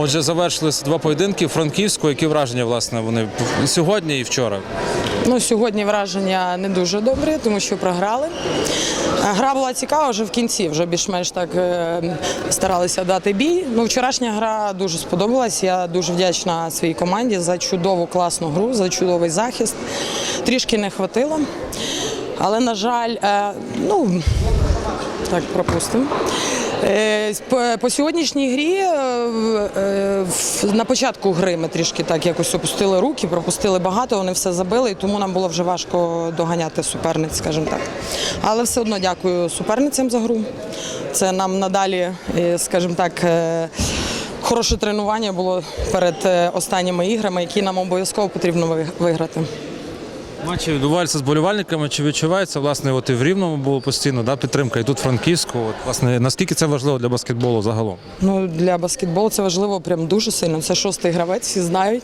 Отже, завершилися два поєдинки Франківську. Які враження власне вони сьогодні і вчора? Ну, сьогодні враження не дуже добрі, тому що програли. Е, Гра була цікава вже в кінці, вже більш-менш так е, старалися дати бій. Ну, вчорашня гра дуже сподобалась. Я дуже вдячна своїй команді за чудову класну гру, за чудовий захист. Трішки не хватило. Але, на жаль, е, ну так пропустимо. Е, По, сьогоднішній грі е, е, на початку гри ми трішки так якось опустили руки, пропустили багато, вони все забили, і тому нам було вже важко доганяти суперниць, скажімо так. Але все одно дякую суперницям за гру. Це нам надалі, скажімо так, хороше тренування було перед останніми іграми, які нам обов'язково потрібно виграти. Матчі відбуваються з болівальниками. Чи відчувається власне, от і в Рівному було постійно да, підтримка, і тут Франківську. От, власне, наскільки це важливо для баскетболу загалом? Ну для баскетболу це важливо прям дуже сильно. Це шостий гравець, всі знають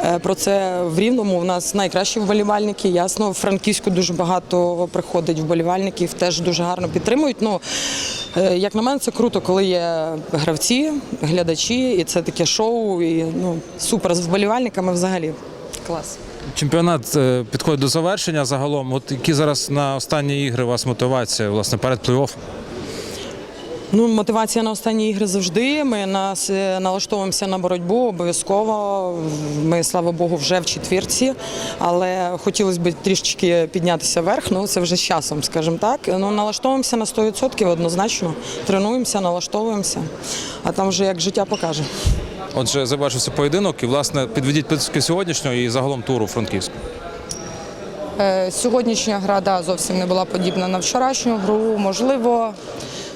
е, про це в рівному. У нас найкращі вболівальники. Ясно, в Франківську дуже багато приходить вболівальників, теж дуже гарно підтримують. Ну е, як на мене, це круто, коли є гравці, глядачі, і це таке шоу. І ну супер з вболівальниками взагалі. Клас. Чемпіонат е, підходить до завершення загалом. От які зараз на останні ігри у вас мотивація власне перед плей-офф? Ну, мотивація на останні ігри завжди. Ми нас е, налаштовуємося на боротьбу обов'язково. Ми, слава Богу, вже в четвірці, але хотілося б трішечки піднятися вверх. Ну це вже з часом, скажімо так. Ну налаштовуємося на 100% однозначно. Тренуємося, налаштовуємося, а там вже як життя покаже. Отже, завершився поєдинок, і власне підведіть підсумки сьогоднішнього і загалом туру Франківську. Е, Сьогоднішня гра да, зовсім не була подібна на вчорашню гру. Можливо,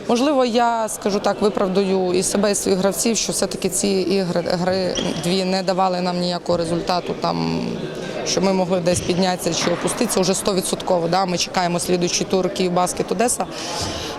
можливо, я скажу так, виправдую і себе, і своїх гравців, що все-таки ці ігри гри дві не давали нам ніякого результату. Там що ми могли десь піднятися чи опуститися вже 100%. Да? Ми чекаємо слідуючий тур Київбаскет Одеса.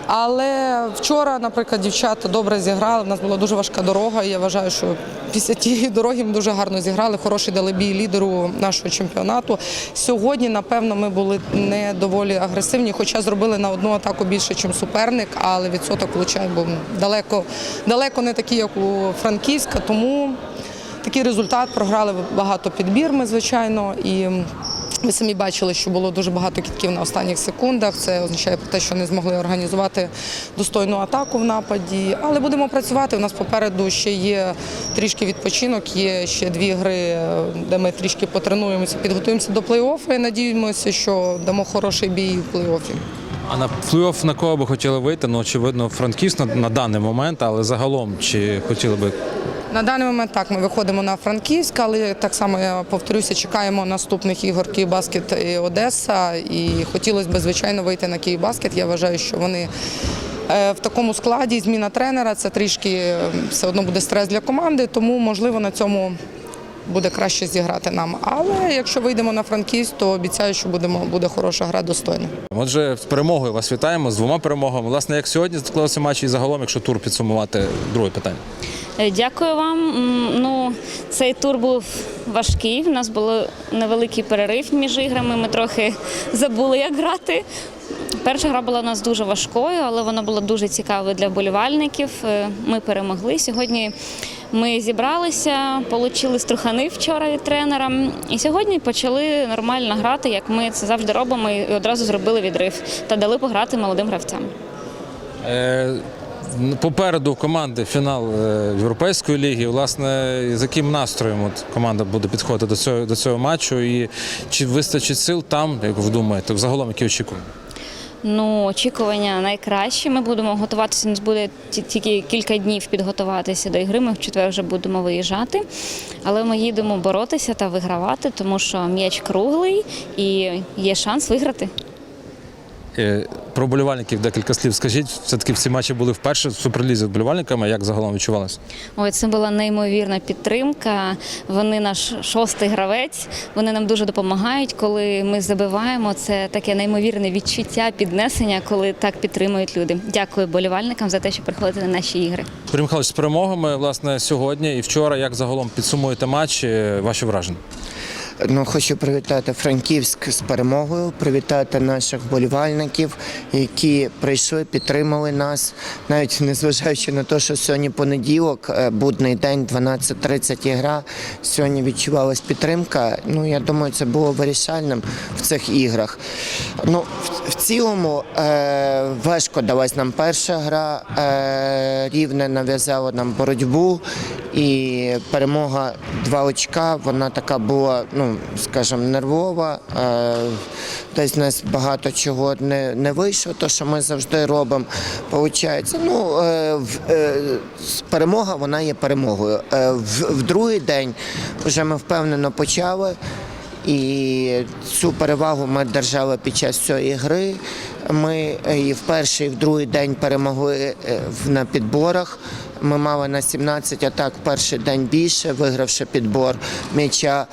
Але вчора, наприклад, дівчата добре зіграли. У нас була дуже важка дорога. І я вважаю, що після тієї дороги ми дуже гарно зіграли. Хороший дали бій лідеру нашого чемпіонату. Сьогодні, напевно, ми були не доволі агресивні, хоча зробили на одну атаку більше, ніж суперник, але відсоток влучань був далеко, далеко не такий, як у Франківська. Тому такий результат. Програли багато підбір, ми, звичайно. І ви самі бачили, що було дуже багато кітків на останніх секундах. Це означає про те, що не змогли організувати достойну атаку в нападі. Але будемо працювати. У нас попереду ще є трішки відпочинок, є ще дві гри, де ми трішки потренуємося, підготуємося до плей-оффу і надіємося, що дамо хороший бій у плей-оффі. А на плей-офф на кого би хотіли вийти? Ну, очевидно, Франківськ на, на даний момент, але загалом чи хотіли би На даний момент так ми виходимо на Франківськ, але так само я повторюся, чекаємо наступних ігор Київбаскет і Одеса. І хотілося б, звичайно, вийти на Київбаскет. Я вважаю, що вони е, в такому складі зміна тренера це трішки е, все одно буде стрес для команди, тому можливо на цьому. Буде краще зіграти нам. Але якщо вийдемо на Франківськ, то обіцяю, що будемо буде хороша гра достойна. Отже, з перемогою вас вітаємо з двома перемогами. Власне, як сьогодні склалися матчі і загалом, якщо тур підсумувати, друге питання. Е, Дякую вам. Ну, цей тур був важкий. У нас був невеликий перерив між іграми. Ми трохи забули, як грати. Перша гра була у нас дуже важкою, але вона була дуже цікавою для вболівальників. Е, Ми перемогли. Сьогодні ми зібралися, отримали струхани вчора від тренера. І сьогодні почали нормально грати, як ми це завжди робимо, і одразу зробили відрив та дали пограти молодим гравцям. Попереду команди фінал е, Європейської ліги. Власне, з яким настроєм от команда буде підходити до цього до цього матчу, і чи вистачить сил там, як ви думаєте, взагалом які очікування? Ну, очікування найкраще. Ми будемо готуватися. Нас буде тільки кілька днів підготуватися до ігри. Ми в четвер вже будемо виїжджати. Але ми їдемо боротися та вигравати, тому що м'яч круглий і є шанс виграти. Е, Про болівальників декілька слів. Скажіть, все-таки всі матчі були вперше в суперлізі з болівальниками. Як загалом відчувалося? Ой, це була неймовірна підтримка. Вони наш шостий гравець. Вони нам дуже допомагають, коли ми забиваємо. Це таке неймовірне відчуття, піднесення, коли так підтримують люди. Дякую болівальникам за те, що приходите на наші ігри. Юрій Михайлович, з перемогами власне сьогодні і вчора. Як загалом підсумуєте матч? Ваші враження? Ну, хочу привітати Франківськ з перемогою, привітати наших болівальників, які прийшли, підтримали нас, навіть незважаючи на те, що сьогодні понеділок, е, будний день, 12.30 гра. Сьогодні відчувалась підтримка. Ну, я думаю, це було вирішальним в цих іграх. Ну, в, цілому е, важко далась нам перша гра. Е, рівне нав'язало нам боротьбу. І перемога два очка, вона така була, ну скажімо, нервова. Е, десь в нас багато чого не, не вийшло, то що ми завжди робимо. Получається, ну е, е, перемога вона є перемогою. В, в другий день вже ми впевнено почали. І цю перевагу ми держали під час цієї гри. Ми е, і в перший, і в другий день перемогли е, на підборах. Ми мали на 17 атак перший день більше, вигравши підбор м'яча.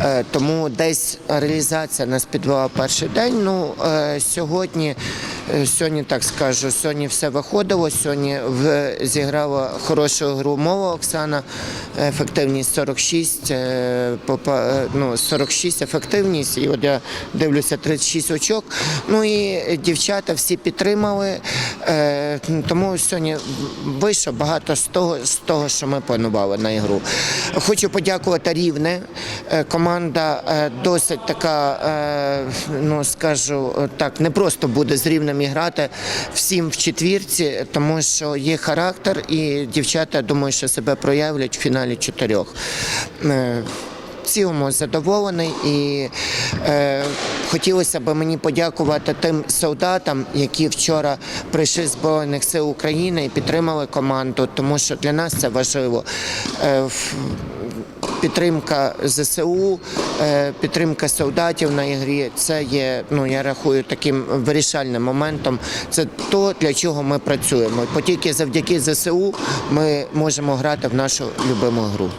Е, Тому десь реалізація нас підвела перший день. Ну сьогодні, сьогодні так скажу, сьогодні все виходило. Сьогодні зіграла хорошу гру мова Оксана. Ефективність 46, е, е, ну, 46 ефективність. І от я дивлюся 36 очок. Ну і дівчата всі підтримали. Е, Тому сьогодні вийшло багато з того, з того, що ми планували на ігру. Хочу подякувати Рівне. Е, Команда е, досить така, е, ну скажу е, так, не просто буде з рівнем грати всім в четвірці, тому що є характер, і дівчата думаю, що себе проявлять в фіналі чотирьох. Е, в цілому задоволений і е, хотілося б мені подякувати тим солдатам, які вчора прийшли з Збройних сил України і підтримали команду, тому що для нас це важливо. Е, Підтримка ЗСУ, е, підтримка солдатів на ігрі це є, ну я рахую, таким вирішальним моментом. Це то, для чого ми працюємо. Бо тільки завдяки ЗСУ ми можемо грати в нашу любиму гру.